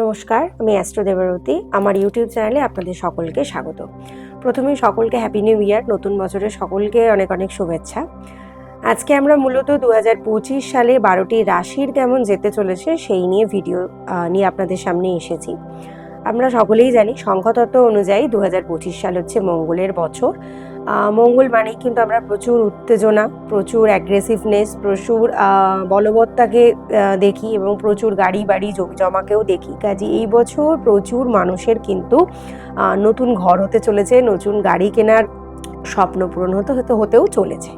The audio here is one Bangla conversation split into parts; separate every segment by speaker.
Speaker 1: নমস্কার, আমি অ্যাস্ট্রো দেবরতী আমার ইউটিউব চ্যানেলে আপনাদের সকলকে স্বাগত। প্রথমেই সকলকে হ্যাপি নিউ ইয়ার নতুন বছরের সকলকে অনেক অনেক শুভেচ্ছা। আজকে আমরা মূলত দু হাজার পঁচিশ সালে বারোটি রাশির কেমন যেতে চলেছে সেই নিয়ে ভিডিও নিয়ে আপনাদের সামনে এসেছি। আমরা সকলেই জানি সংখ্যাতত্ত্ব অনুযায়ী দু হাজার পঁচিশ সাল হচ্ছে মঙ্গলের বছর। মঙ্গল মানেই কিন্তু আমরা প্রচুর উত্তেজনা, প্রচুর অ্যাগ্রেসিভনেস প্রচুর বলবত্তাকে দেখি এবং প্রচুর গাড়ি বাড়ি জমি জমাকেও দেখি। কাজে এই বছর প্রচুর মানুষের কিন্তু নতুন ঘর হতে চলেছে, নতুন গাড়ি কেনার স্বপ্ন পূরণ হতে হতে, হতেও চলেছে।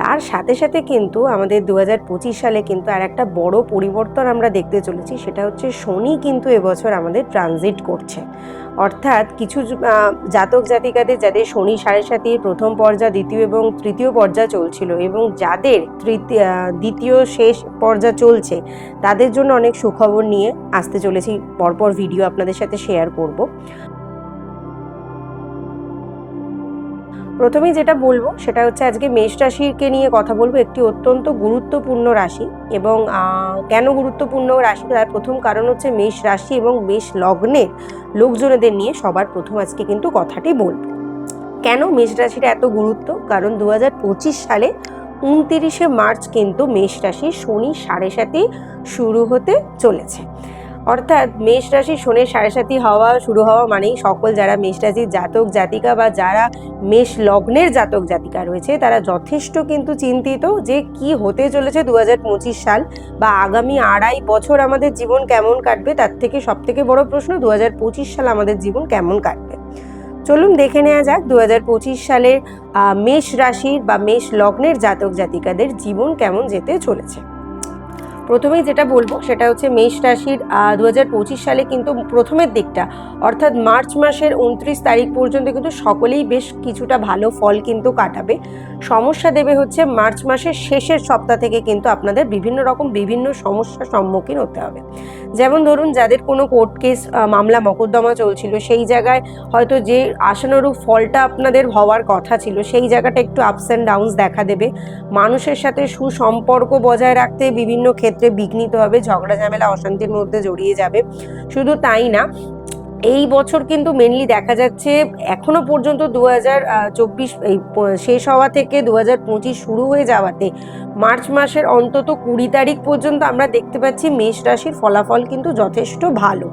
Speaker 1: তার সাথে সাথে কিন্তু আমাদের দু হাজার পঁচিশ সালে কিন্তু আর একটা বড় পরিবর্তন আমরা দেখতে চলেছি, সেটা হচ্ছে শনি কিন্তু এবছর আমাদের ট্রানজিট করছে। অর্থাৎ কিছু জাতক জাতিকাদের যাদের শনি সাড়ে সাতির প্রথম পর্যায়, দ্বিতীয় এবং তৃতীয় পর্যায় চলছিল এবং যাদের তৃতীয় দ্বিতীয় শেষ পর্যায় চলছে, তাদের জন্য অনেক সুখবর নিয়ে আসতে চলেছি। পরপর ভিডিও আপনাদের সাথে শেয়ার করব। প্রথমেই যেটা বলব সেটা হচ্ছে আজকে মেষ রাশিকে নিয়ে কথা বলব একটি অত্যন্ত গুরুত্বপূর্ণ রাশি এবং কেন গুরুত্বপূর্ণ রাশি? তার প্রথম কারণ হচ্ছে মেষ রাশি এবং মেষ লগ্নের লোকজনেদের নিয়ে সবার প্রথম আজকে কিন্তু কথাটি বলব। কেন মেষ রাশির এত গুরুত্ব? কারণ দু হাজার পঁচিশ সালে উনতিরিশে মার্চ কিন্তু মেষ রাশি শনি সাড়ে সাথে শুরু হতে চলেছে। অর্থাৎ মেষ রাশি শনির সাড়ে হওয়া শুরু হওয়া মানেই সকল যারা মেষ রাশির জাতক, জাতিকা বা যারা মেষ লগ্নের জাতক, জাতিকা রয়েছে, তারা যথেষ্ট কিন্তু চিন্তিত যে কি হতে চলেছে দু হাজার পঁচিশ সাল বা আগামী আড়াই বছর আমাদের জীবন কেমন কাটবে, তার থেকে সব থেকে বড় প্রশ্ন দু হাজার পঁচিশ সাল আমাদের জীবন কেমন কাটবে। চলুন দেখে নেওয়া যাক দু হাজার পঁচিশ সালের মেষ রাশির বা মেষ লগ্নের জাতক, জাতিকাদের জীবন কেমন যেতে চলেছে। প্রথমেই যেটা বলব সেটা হচ্ছে মেষ রাশির দু হাজার পঁচিশ সালে কিন্তু প্রথমের দিকটা, অর্থাৎ মার্চ মাসের উনত্রিশ তারিখ পর্যন্ত কিন্তু সকলেই বেশ কিছুটা ভালো ফল কিন্তু কাটাবে। সমস্যা দেবে হচ্ছে মার্চ মাসের শেষের সপ্তাহ থেকে কিন্তু আপনাদের বিভিন্ন রকম বিভিন্ন সমস্যার সম্মুখীন হতে হবে। যেমন ধরুন যাদের কোনো কোর্ট কেস মামলা মকদ্দমা চলছিল, সেই জায়গায় হয়তো যে আশানুরূপ ফলটা আপনাদের হওয়ার কথা ছিল, সেই জায়গাটা একটু আপস অ্যান্ড ডাউনস দেখা দেবে। মানুষের সাথে সুসম্পর্ক বজায় রাখতে বিভিন্ন ক্ষেত্রে বিঘ্নিত হবে, ঝগড়া, ঝামেলা, অশান্তির মধ্যে জড়িয়ে যাবে। শুধু তাই না, এই বছর কিন্তু মেনলি দেখা যাচ্ছে এখনও পর্যন্ত দু হাজার চব্বিশ, এই শেষ হওয়া থেকে দু পঁচিশ শুরু হয়ে যাওয়াতে মার্চ মাসের অন্তত কুড়ি তারিখ পর্যন্ত আমরা দেখতে পাচ্ছি মেষ রাশির ফলাফল কিন্তু যথেষ্ট ভালো।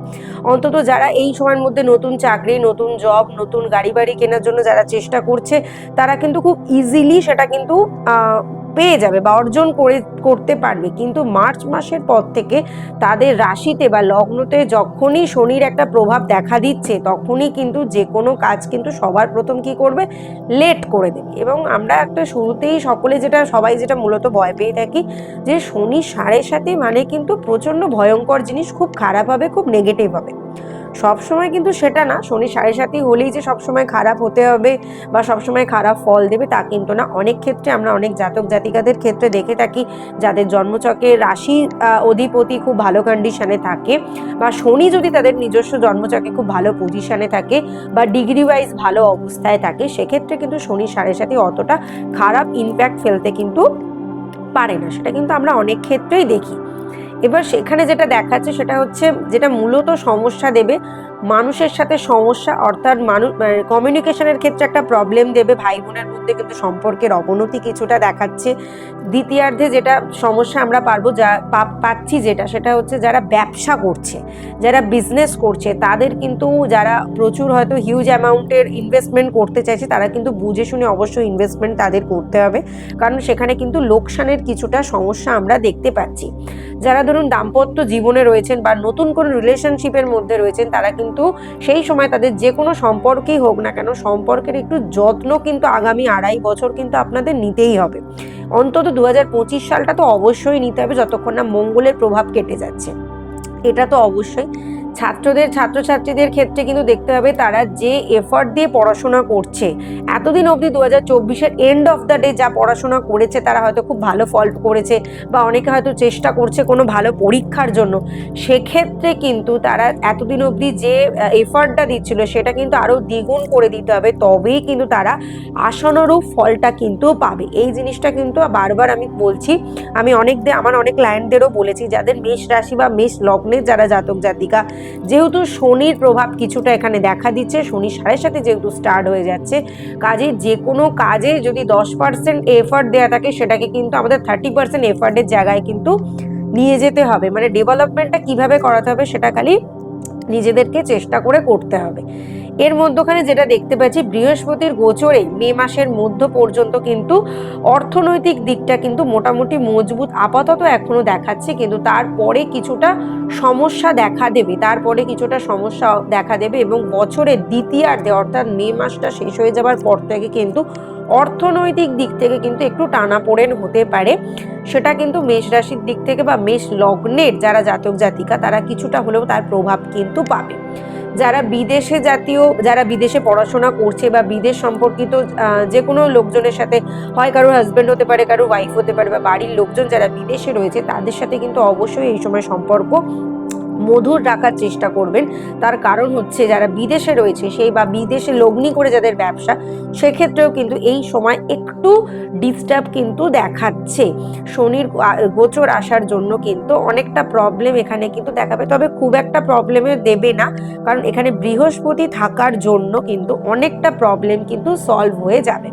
Speaker 1: অন্তত যারা এই সময়ের মধ্যে নতুন চাকরি, নতুন জব নতুন গাড়ি বাড়ি কেনার জন্য যারা চেষ্টা করছে, তারা কিন্তু খুব ইজিলি সেটা কিন্তু পেয়ে যাবে বা অর্জন করে, করতে পারবে। কিন্তু মার্চ মাসের পর থেকে তাদের রাশিতে বা লগ্নতে যখনই শনির একটা প্রভাব দেখা দিচ্ছে, তখনই কিন্তু যে কোনো কাজ কিন্তু সবার প্রথম কি করবে? লেট করে দেবে। এবং আমরা একটা শুরুতেই সকলে যেটা, সবাই যেটা মূলত ভয় পেয়ে থাকি, যে শনি সাড়ে সাথে মানে কিন্তু প্রচণ্ড ভয়ঙ্কর জিনিস, খুব খারাপ হবে, খুব নেগেটিভ হবে। সব সময় কিন্তু সেটা না, শনি সাড়ে সাথে হলেই যে সবসময় খারাপ হতে হবে বা সবসময় খারাপ ফল দেবে তা কিন্তু না। অনেক ক্ষেত্রে আমরা অনেক জাতক জাতিকাদের ক্ষেত্রে দেখে থাকি যাদের জন্মচকে রাশি অধিপতি খুব ভালো কন্ডিশনে থাকে বা শনি যদি তাদের নিজস্ব জন্মচকে খুব ভালো পজিশনে থাকে বা ডিগ্রি ওয়াইজ ভালো অবস্থায় থাকে, সেক্ষেত্রে কিন্তু শনি সাড়ে সাথে অতটা খারাপ ইম্প্যাক্ট ফেলতে কিন্তু পারে না। সেটা কিন্তু আমরা অনেক ক্ষেত্রেই দেখি। এবার সেখানে যেটা দেখাচ্ছে সেটা হচ্ছে যেটা মূলত সমস্যা দেবে মানুষের সাথে সমস্যা, অর্থাৎ মানুষ কমিউনিকেশনের ক্ষেত্রে একটা প্রবলেম দেবে। ভাই বোনের মধ্যে কিন্তু সম্পর্কের অবনতি কিছুটা দেখাচ্ছে। দ্বিতীয়ার্ধে যেটা সমস্যা আমরা পারব, যা পাচ্ছি যেটা, সেটা হচ্ছে যারা ব্যবসা করছে, যারা বিজনেস করছে, তাদের কিন্তু যারা প্রচুর হয়তো হিউজ অ্যামাউন্টের ইনভেস্টমেন্ট করতে চাইছে, তারা কিন্তু বুঝে শুনে অবশ্যই ইনভেস্টমেন্ট তাদের করতে হবে। কারণ সেখানে কিন্তু লোকসানের কিছুটা সমস্যা আমরা দেখতে পাচ্ছি। যারা ধরুন দাম্পত্য জীবনে রয়েছেন বা নতুন কোনো রিলেশনশিপের মধ্যে রয়েছেন, তারা কিন্তু সেই সময় তাদের যে কোনো সম্পর্কেই হোক না কেন, সম্পর্কের একটু যত্ন কিন্তু আগামী আড়াই বছর কিন্তু আপনাদের নিতেই হবে। অন্তত দু হাজার পঁচিশ সালটা তো অবশ্যই নিতে হবে যতক্ষণ না মঙ্গলের প্রভাব কেটে যাচ্ছে। এটা তো অবশ্যই। ছাত্রদের, ছাত্রছাত্রীদের ক্ষেত্রে কিন্তু দেখতে হবে তারা যে এফর্ট দিয়ে পড়াশোনা করছে। এতদিন অবধি দু হাজার চব্বিশের এন্ড অফ দ্য ডে যা পড়াশোনা করেছে, তারা হয়তো খুব ভালো ফল করেছে বা অনেকে হয়তো চেষ্টা করছে কোনো ভালো পরীক্ষার জন্য। সেক্ষেত্রে কিন্তু তারা এতদিন অবধি যে এফর্টটা দিচ্ছিল, সেটা কিন্তু আরও দ্বিগুণ করে দিতে হবে। তবেই কিন্তু তারা আশানুরূপ ফলটা কিন্তু পাবে। এই জিনিসটা কিন্তু বারবার আমি বলছি, আমি অনেক দে- আমার অনেক ক্লায়েন্টদেরও বলেছি, যাদের মেষ রাশি বা মেষ লগ্নের যারা জাতক জাতিকা যেহেতু শনির প্রভাব কিছুটা এখানে দেখা দিচ্ছে, শনি সাড়ে সাথে যেহেতু স্টার্ট হয়ে যাচ্ছে, কাজে যে কোনো কাজে যদি দশ পার্সেন্ট এফার্ট দেওয়া থাকে, সেটাকে কিন্তু আমাদের থার্টি পার্সেন্ট এফার্টের জায়গায় কিন্তু নিয়ে যেতে হবে। মানে ডেভেলপমেন্টটা কীভাবে করাতে হবে, সেটা খালি নিজেদেরকে চেষ্টা করে করতে হবে। এর মধ্যখানে যেটা দেখতে পাচ্ছি, বৃহস্পতির গোচরে মে মাসের মধ্য পর্যন্ত কিন্তু অর্থনৈতিক দিকটা কিন্তু মোটামুটি মজবুত, আপাতত এখনও দেখাচ্ছে, কিন্তু তারপরে কিছুটা সমস্যা দেখা দেবে, তারপরে কিছুটা সমস্যা দেখা দেবে এবং বছরের দ্বিতীয়ার্ধে, অর্থাৎ মে মাসটা শেষ হয়ে যাবার পর থেকে কিন্তু অর্থনৈতিক দিক থেকে কিন্তু একটু টানাপোড়েন হতে পারে। সেটা কিন্তু মেষ রাশির দিক থেকে বা মেষ লগ্নের যারা জাতক জাতিকা, তারা কিছুটা হলেও তার প্রভাব কিন্তু পাবে। যারা বিদেশে জাতীয়, যারা বিদেশে পড়াশোনা করছে বা বিদেশ সম্পর্কিত যে কোনো লোকজনের সাথে, হয় কারও হাজব্যান্ড হতে পারে কারও ওয়াইফ হতে পারে বা বাড়ির লোকজন যারা বিদেশে রয়েছে, তাদের সাথে কিন্তু অবশ্যই এই সময় সম্পর্ক মধুর রাখার চেষ্টা করবেন। তার কারণ হচ্ছে যারা বিদেশে রয়েছে সেই বা বিদেশে লগ্নি করে যাদের ব্যবসা, সেক্ষেত্রেও কিন্তু এই সময় একটু ডিস্টার্ব কিন্তু দেখাচ্ছে। শনির গোচর আসার জন্য কিন্তু অনেকটা প্রবলেম এখানে কিন্তু দেখাবে। তবে খুব একটা প্রবলেমে দেবে না। কারণ এখানে বৃহস্পতি থাকার জন্য কিন্তু অনেকটা প্রবলেম কিন্তু সলভ হয়ে যাবে।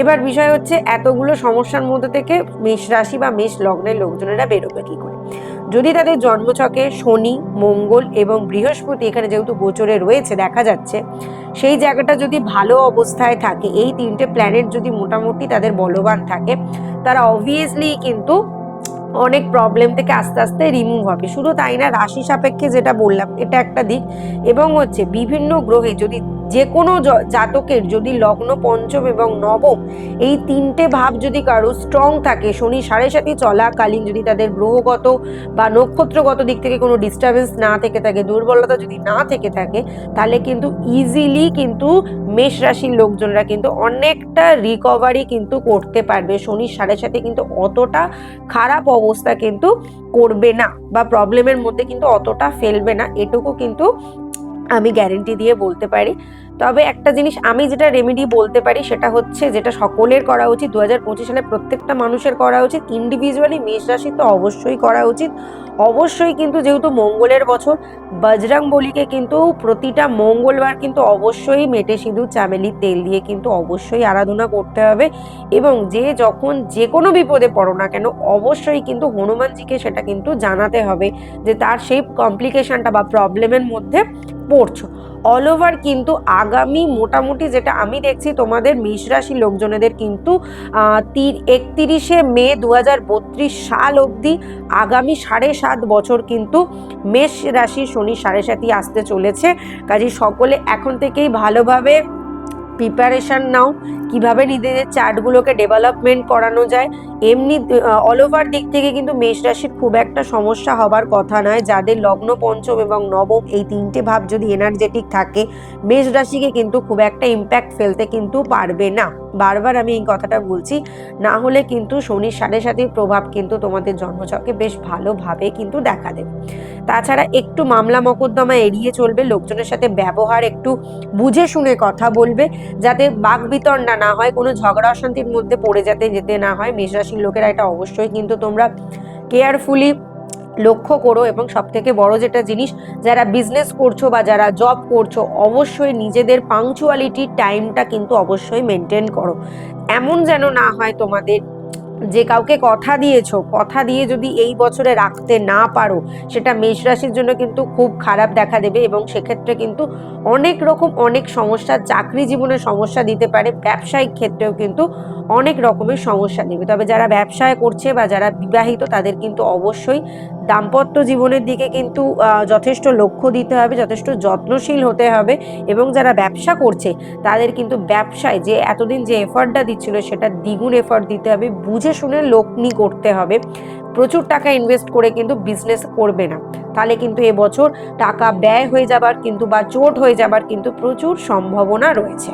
Speaker 1: এবার বিষয় হচ্ছে, এতগুলো সমস্যার মধ্যে থেকে মেষ রাশি বা মেষ লগ্নের লোকজনেরা বেরোবে কি করে? যদি তাদের জন্মছকে শনি, মঙ্গল এবং বৃহস্পতি এখানে যেহেতু গোচরে রয়েছে, দেখা যাচ্ছে, সেই জায়গাটা যদি ভালো অবস্থায় থাকে, এই তিনটে প্ল্যানেট যদি মোটামুটি তাদের বলবান থাকে, তারা অবভিয়াসলি কিন্তু অনেক প্রবলেম থেকে আস্তে আস্তে রিমুভ হবে। শুধু তাই না, রাশি সাপেক্ষে যেটা বললাম, এটা একটা দিক এবং হচ্ছে বিভিন্ন গ্রহে যদি যে কোনো জাতকের যদি লগ্ন, পঞ্চম এবং নবম, এই তিনটে ভাব যদি কারও স্ট্রং থাকে, শনি সাড়ে সাথে চলাকালীন যদি তাদের গ্রহগত বা নক্ষত্রগত দিক থেকে কোনো ডিস্টারবেন্স না থেকে থাকে, দুর্বলতা যদি না থেকে থাকে, তাহলে কিন্তু ইজিলি কিন্তু মেষ রাশির লোকজনরা কিন্তু অনেকটা রিকভারি কিন্তু করতে পারবে। শনির সাড়ে সাথে কিন্তু অতটা খারাপ অবস্থা কিন্তু করবে না বা প্রবলেমের মধ্যে কিন্তু অতটা ফেলবে না। এটুকু কিন্তু আমি গ্যারেন্টি দিয়ে বলতে পারি। তবে একটা জিনিস আমি যেটা রেমেডি বলতে পারি সেটা হচ্ছে যেটা সকলের করা উচিত দু হাজার পঁচিশ সালে প্রত্যেকটা মানুষের করা উচিত ইন্ডিভিজুয়ালি মেষ রাশি তো অবশ্যই করা উচিত। অবশ্যই কিন্তু যেহেতু মঙ্গলের বছর, বজরং বলিকে কিন্তু প্রতিটা মঙ্গলবার কিন্তু অবশ্যই মেটে সিঁদুর চামেলির তেল দিয়ে কিন্তু অবশ্যই আরাধনা করতে হবে এবং যে যখন যে কোনো বিপদে পড়ো না কেন, অবশ্যই কিন্তু হনুমানজিকে সেটা কিন্তু জানাতে হবে যে তার সেই কমপ্লিকেশনটা বা প্রবলেমের মধ্যে পড়ছো। অল ওভার কিন্তু আগামী মোটামুটি যেটা আমি দেখছি তোমাদের মেষ রাশি লোকজনেদের কিন্তু একত্রিশে মে দু হাজার বত্রিশ সাল অবধি আগামী সাড়ে সাত বছর কিন্তু মেষ রাশি শনি সাড়ে সাতই আসতে চলেছে। কাজে সকলে এখন থেকেই ভালোভাবে প্রিপারেশন নাও, কীভাবে নিজেদের চার্টগুলোকে ডেভেলপমেন্ট করানো যায়। এমনি অল ওভার দিক থেকে কিন্তু মেষ রাশির খুব একটা সমস্যা হবার কথা নয়। যাদের লগ্ন পঞ্চম এবং নবম, এই তিনটে ভাব যদি এনার্জেটিক থাকে, মেষ রাশিকে কিন্তু খুব একটা ইম্প্যাক্ট ফেলতে কিন্তু পারবে না। বারবার আমি এই কথাটা বলছি, না হলে কিন্তু শনির সাড়ে সাথে প্রভাব কিন্তু তোমাদের জন্মছকে বেশ ভালোভাবে কিন্তু দেখা দেবে। তাছাড়া একটু মামলা মকদ্দমা এড়িয়ে চলবে, লোকজনের সাথে ব্যবহার একটু বুঝে শুনে কথা বলবে যাতে বাঘ বিতণ্ডা না হয়, কোনো ঝগড়া অশান্তির মধ্যে পড়ে যেতে যেতে না হয়। মেষরাশির লোকেরা এটা অবশ্যই কিন্তু তোমরা কেয়ারফুলি লক্ষ্য করো এবং সব থেকে বড় যেটা জিনিস, যারা বিজনেস করছ বা যারা জব করছ, অবশ্যই নিজেদের পাংচুয়ালিটির টাইমটা কিন্তু অবশ্যই মেনটেন করো। এমন যেন না হয় তোমাদের যে কাউকে কথা দিয়েছ, কথা দিয়ে যদি এই বছরে রাখতে না পারো, সেটা মেষ রাশির জন্য কিন্তু খুব খারাপ দেখা দেবে এবং সেক্ষেত্রে কিন্তু অনেক রকম অনেক সমস্যা, চাকরি জীবনে সমস্যা দিতে পারে, ব্যবসায়িক ক্ষেত্রেও কিন্তু অনেক রকমের সমস্যা দেবে তবে যারা ব্যবসায় করছে বা যারা বিবাহিত, তাদের কিন্তু অবশ্যই দাম্পত্য জীবনের দিকে কিন্তু যথেষ্ট লক্ষ্য দিতে হবে, যথেষ্ট যত্নশীল হতে হবে এবং যারা ব্যবসা করছে, তাদের কিন্তু ব্যবসায় যে এতদিন যে এফার্টটা দিচ্ছিল, সেটা দ্বিগুণ এফার্ট দিতে হবে, বুঝে শুনে লগ্নি করতে হবে। প্রচুর টাকা ইনভেস্ট করে কিন্তু বিজনেস করবে না। তাহলে কিন্তু এবছর টাকা ব্যয় হয়ে যাবার কিন্তু বা চোট হয়ে যাবার কিন্তু প্রচুর সম্ভাবনা রয়েছে।